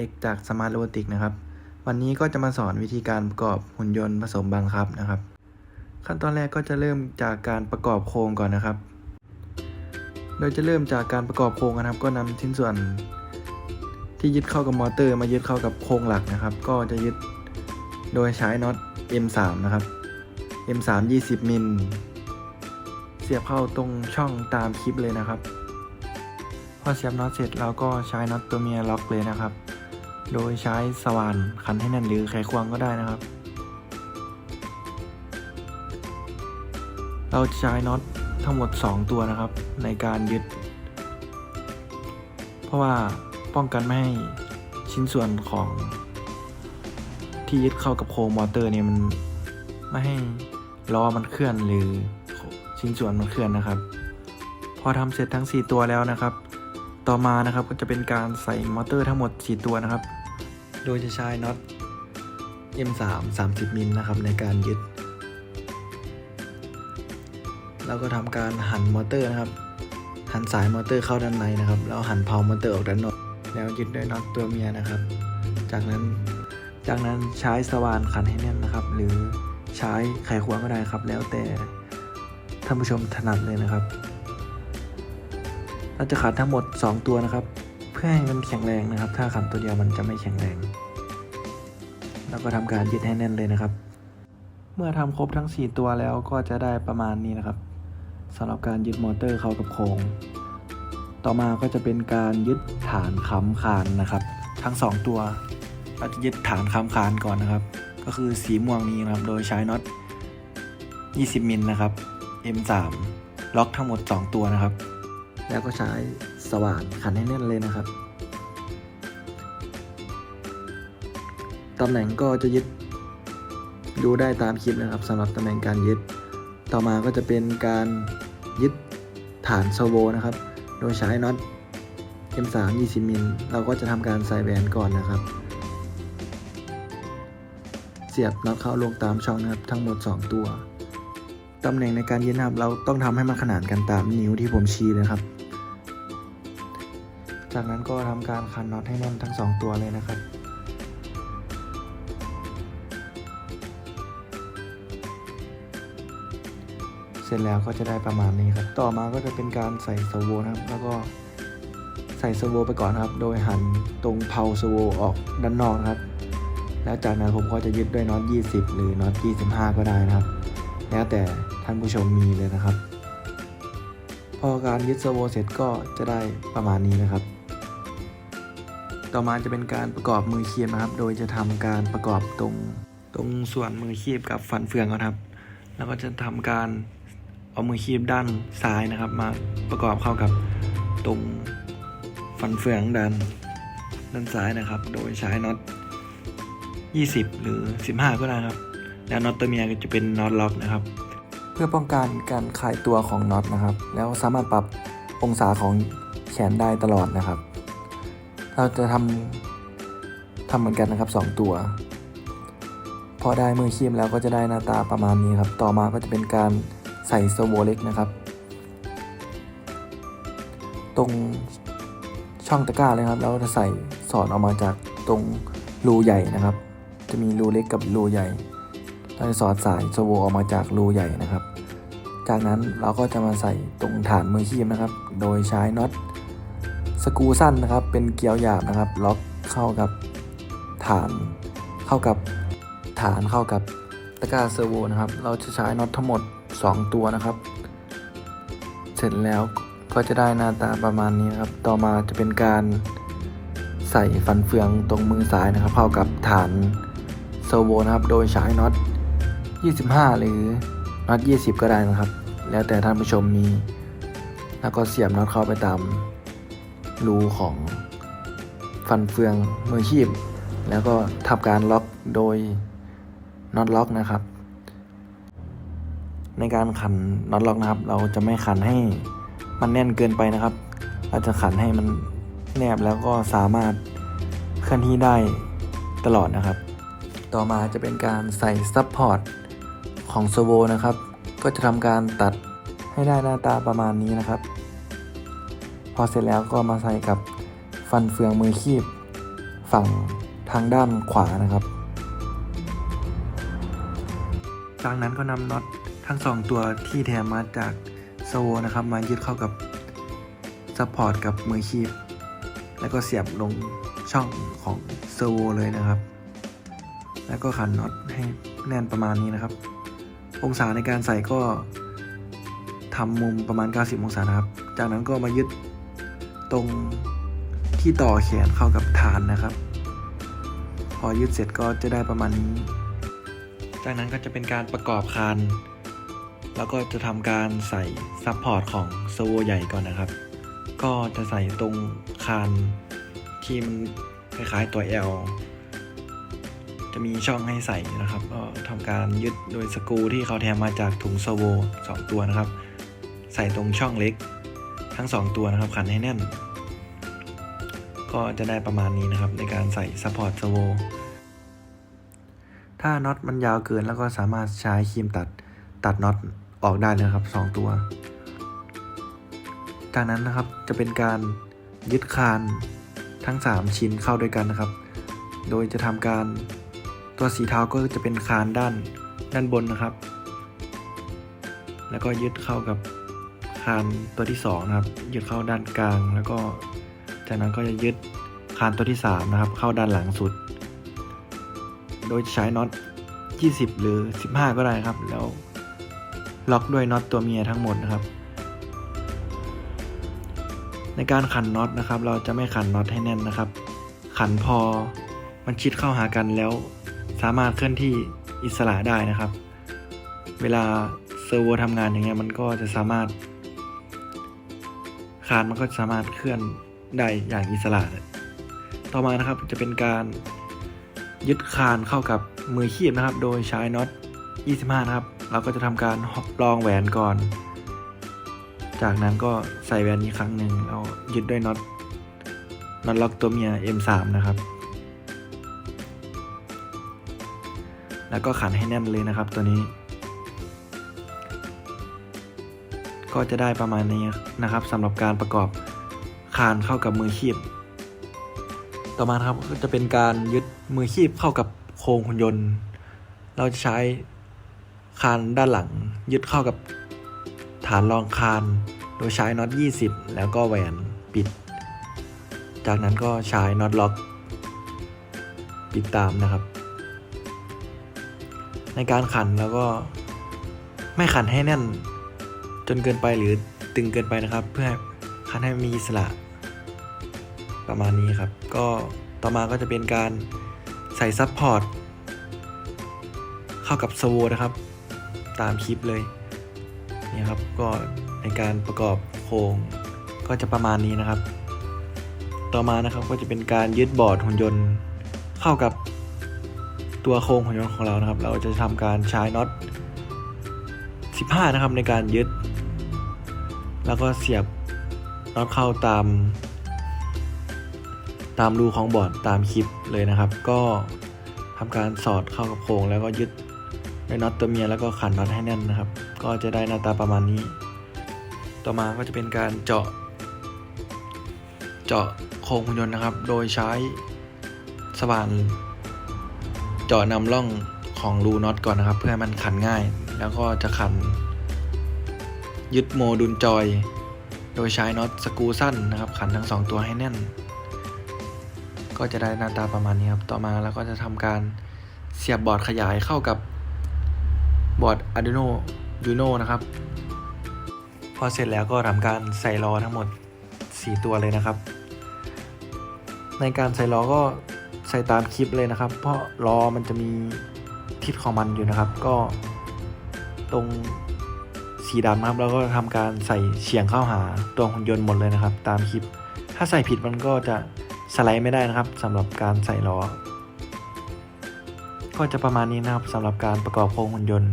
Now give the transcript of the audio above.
เอกจากสมาร์ทโรบอติกนะครับ วันนี้ก็จะมาสอนวิธีการประกอบหุ่นยนต์ผสมบังคับนะครับ ขั้นตอนแรกก็จะเริ่มจากการประกอบโครงก่อนนะครับ โดยจะเริ่มจากการประกอบโครงนะครับ ก็นำชิ้นส่วน ที่ยึดเข้ากับมอเตอร์ มายึดเข้ากับโครงหลักนะครับ ก็จะยึดโดยใช้น็อต M3 นะครับ M3 20มิลเสียบเข้าตรงช่องตามคลิปเลยนะครับพอเสียบน็อตเสร็จเราก็ใช้น็อตตัวเมียล็อกเลยนะครับ โดยใช้สว่านขันให้แน่นหรือไขควงก็ได้นะครับ เราใช้น็อตทั้งหมด 2 ตัวนะครับ ในการยึด เพราะว่าป้องกันไม่ให้ชิ้นส่วนของ ที่ยึดเข้ากับโครงมอเตอร์เนี่ยมันไม่ให้ล้อมันเคลื่อนหรือชิ้นส่วนมันเคลื่อนนะครับ พอทำเสร็จทั้ง 4 ตัวแล้วนะครับ ต่อมานะครับก็จะเป็นการใส่มอเตอร์ทั้งหมด 4 ตัวนะครับ โดยจะใช้น็อต M3 30มิลนะครับในการยึด แล้วก็ทำการหันมอเตอร์นะครับ หันสายมอเตอร์เข้าด้านในนะครับ แล้วหันเพามอเตอร์ออกด้านนอก แล้วยึดด้วยน็อตตัวเมียนะครับ จากนั้น จากนั้นใช้สว่านขันให้แน่นนะครับ หรือใช้ไขควงก็ได้ครับ แล้วแต่ท่านผู้ชมถนัดเลยนะครับเราจะขันทั้งหมด 2 ตัวนะครับ เพื่อให้มันแข็งแรงนะครับ ถ้าขันตัวเดียวมันจะไม่แข็งแรง แล้วก็ทำการยึดให้แน่นเลยนะครับ เมื่อทำครบทั้ง 4 ตัวแล้วก็จะได้ประมาณนี้นะครับสำหรับการยึดมอเตอร์เข้ากับโครงต่อมาก็จะเป็นการยึดฐานค้ำคานนะครับ ทั้ง 2 ตัวเราจะยึดฐานค้ำคานก่อนนะครับ ก็คือสีม่วงนี้นะครับโดยใช้น็อต 20มิลนะครับ M3 ล็อกทั้งหมด 2 ตัวนะครับ แล้วก็ใช้ สว่านขันให้แน่นเลยนะครับ ตำแหน่งก็จะยึดดูได้ตามคลิปนะครับสำหรับตำแหน่งการยึด ต่อมาก็จะเป็นการยึดฐานโซโวนะครับ โดยใช้น็อต M3 20มิลเราก็จะทำการใส่แหวนก่อนนะครับ เสียบน็อตเข้าลงตามช่องนะครับทั้งหมด 2 ตัว ตำแหน่งในการยึดนะครับเราต้องทำให้มันขนานกันตามนิ้วที่ผมชี้เลยครับ จากนั้นก็ทำการขันน็อตให้แน่นทั้ง 2 ตัวเลยนะครับ เสร็จแล้วก็จะได้ประมาณนี้ครับ ต่อมาก็จะเป็นการใส่สโวนะครับ แล้วก็ใส่สโวไปก่อนครับ โดยหันตรงเพาสโวออกด้านนอกนะครับ แล้วจากนั้นผมก็จะยึดด้วยน็อต 20 หรือน็อต 25 ก็ได้นะครับ แล้วแต่ท่านผู้ชมมีเลยนะครับพอการยึดสโวเสร็จก็จะได้ประมาณนี้นะครับ ต่อมาจะเป็นการประกอบมือคีบนะครับ โดยจะทำการประกอบตรงตรงส่วนมือคีบกับฟันเฟืองก่อนครับ แล้วก็จะทำการเอามือคีบด้านซ้ายนะครับ มาประกอบเข้ากับตรงฟันเฟืองด้านด้านซ้ายนะครับ โดยใช้น็อต 20 หรือ 15 ก็ได้ครับ แล้วน็อตตัวเมียก็จะเป็นน็อตล็อกนะครับ เพื่อป้องกันการคลายตัวของน็อตนะครับ แล้วสามารถปรับองศาของแขนได้ตลอดนะครับ เราจะทำทำเหมือนกันนะครับ 2 ตัวพอได้มือคีมแล้วก็จะได้หน้าตาประมาณนี้ครับ ต่อมาก็จะเป็นการใส่สโวเล็กนะครับ ตรงช่องตะกร้าเลยครับ แล้วจะใส่สอดออกมาจากตรงรูใหญ่นะครับ จะมีรูเล็กกับรูใหญ่เราจะสอดสายสโวออกมาจากรูใหญ่นะครับ จากนั้นเราก็จะมาใส่ตรงฐานมือคีมนะครับ โดยใช้น็อต สกูสั้นนะครับ เป็นเกลียวหยาบนะครับ ล็อกเข้ากับฐาน เข้ากับฐานเข้ากับตะกร้าเซอร์โวนะครับ เราจะใช้น็อตทั้งหมด 2 ตัวนะครับ เสร็จแล้วก็จะได้หน้าตาประมาณนี้นครับ ต่อมาจะเป็นการใส่ฟันเฟืองตรงมือซ้ายนะครับ เข้ากับฐานเซอร์โวนะครับ โดยใช้น็อต 25 หรือน็อต 20 ก็ได้นะครับ แล้วแต่ท่านผู้ชมมี แล้วก็เสียบน็อตเข้าไปตาม รูของฟันเฟืองมือคีบแล้วก็ทำการล็อกโดยน็อตล็อกนะครับ ในการขันน็อตล็อกนะครับ เราจะไม่ขันให้มันแน่นเกินไปนะครับ เราจะขันให้มันแนบแล้วก็สามารถเคลื่อนที่ได้ตลอดนะครับ ต่อมาจะเป็นการใส่ซับพอร์ตของโซโวนะครับ ก็จะทำการตัดให้ได้หน้าตาประมาณนี้นะครับ พอเสร็จแล้วก็มาใส่กับฟันเฟืองมือคีบ ฝั่งทางด้านขวานะครับ จากนั้นก็นำน็อตทั้งสองตัวที่แถมมาจากสโวนะครับ มายึดเข้ากับซัพพอร์ตกับมือคีบ แล้วก็เสียบลงช่องของเซอร์โวเลยนะครับ แล้วก็ขันน็อตให้แน่นประมาณนี้นะครับ องศาในการใส่ก็ทำมุมประมาณ 90 องศานะครับ จากนั้นก็มายึด ตรงที่ต่อแขนเข้ากับฐานนะครับ พอยึดเสร็จก็จะได้ประมาณนี้ จากนั้นก็จะเป็นการประกอบคานแล้วก็จะทำการใส่ซับพอร์ตของเซอร์โวใหญ่ก่อนนะครับ ก็จะใส่ตรงคานที่มันคล้ายๆตัว L จะมีช่องให้ใส่นะครับก็ทำการยึดโดยสกรูที่เขาแถมมาจากถุงเซโวสองตัวนะครับ ใส่ตรงช่องเล็ก ทั้งสองตัวนะครับขันให้แน่น ก็จะได้ประมาณนี้นะครับในการใส่ซัพพอร์ตเซอร์โวถ้าน็อตมันยาวเกินแล้วก็สามารถใช้ครีมตัดตัดน็อตออกได้เลยครับสองตัว จากนั้นนะครับจะเป็นการยึดคานทั้ง 3 ชิ้นเข้าด้วยกันนะครับ โดยจะทำการตัวสีเทาก็จะเป็นคานด้านด้านบนนะครับ แล้วก็ยึดเข้ากับ คานตัวที่2นะครับยึดเข้าด้านกลาง แล้วก็จากนั้นก็จะยึดคานตัวที่3นะครับ เข้าด้านหลังสุด โดยใช้น็อต 20 หรือ 15 ก็ได้ครับ แล้วล็อกด้วยน็อตตัวเมียทั้งหมดนะครับ ในการขันน็อตนะครับ เราจะไม่ขันน็อตให้แน่นนะครับ ขันพอมันชิดเข้าหากันแล้ว สามารถเคลื่อนที่อิสระได้นะครับ เวลาเซอร์โวทำงานอย่างเงี้ยมันก็จะสามารถ คานมันก็สามารถเคลื่อนได้อย่างอิสระต่อมานะครับจะเป็นการยึดคานเข้ากับมือคีบนะครับ โดยใช้น็อต 25 นะครับ เราก็จะทำการลองแหวนก่อน จากนั้นก็ใส่แหวนอีกครั้งหนึ่งเรายึดด้วยน็อตน็อตล็อกตัวเมีย M3 นะครับ แล้วก็ขันให้แน่นเลยนะครับตัวนี้ ก็จะได้ประมาณนี้นะครับสำหรับการประกอบคานเข้ากับมือคีบ ต่อมาครับก็จะเป็นการยึดมือคีบเข้ากับโครงหุ่นยนต์ เราจะใช้คานด้านหลัง ยึดเข้ากับฐานรองคาน โดยใช้น็อต 20 แล้วก็แหวนปิด จากนั้นก็ใช้น็อตล็อก ปิดตามนะครับ ในการขันแล้วก็ไม่ขันให้แน่น จนเกินไปหรือตึงเกินไปนะครับ เพื่อขันให้มีอิสระ ประมาณนี้ครับ ก็ต่อมาก็จะเป็นการใส่ซับพอร์ตเข้ากับสโวนะครับ ตามคลิปเลยนี่ครับก็ในการประกอบโครงก็จะประมาณนี้นะครับ ต่อมานะครับก็จะเป็นการยึดบอร์ดหุ่นยนต์เข้ากับตัวโครงหุ่นยนต์ของเรานะครับ เราจะทำการใช้น็อต 15 นะครับในการยึด แล้วก็เสียบน็อตเข้าตาม ตามรูของบอร์ดตามคลิปเลยนะครับ ก็ทำการสอดเข้ากับโครงแล้วก็ยึดด้วยน็อตตัวเมียแล้วก็ขันน็อตให้แน่นนะครับ ก็จะได้หน้าตาประมาณนี้ ต่อมาก็จะเป็นการเจาะ เจาะโครงหุ่นยนต์นะครับ โดยใช้สว่านเจาะนำร่องของรูน็อตก่อนนะครับ เพื่อให้มันขันง่าย แล้วก็จะขัน ยึดโมดูลจอย โดยใช้น็อตสกูสั้นนะครับขันทั้งสองตัวให้แน่น ก็จะได้หน้าตาประมาณนี้ครับ ต่อมาแล้วก็จะทำการเสียบบอร์ดขยายเข้ากับบอร์ด Arduino Uno นะครับ พอเสร็จแล้วก็ทำการใส่ล้อทั้งหมด 4 ตัวเลยนะครับ ในการใส่ล้อก็ใส่ตามคลิปเลยนะครับ เพราะล้อมันจะมีทิศของมันอยู่นะครับ ก็ตรง สีดำครับแล้วก็ทำการใส่เฉียงเข้าหาตัวหุ่นยนต์หมดเลยนะครับ ตามคลิป ถ้าใส่ผิดมันก็จะสไลด์ไม่ได้นะครับสำหรับการใส่ล้อ ก็จะประมาณนี้นะครับสำหรับการประกอบโครงหุ่นยนต์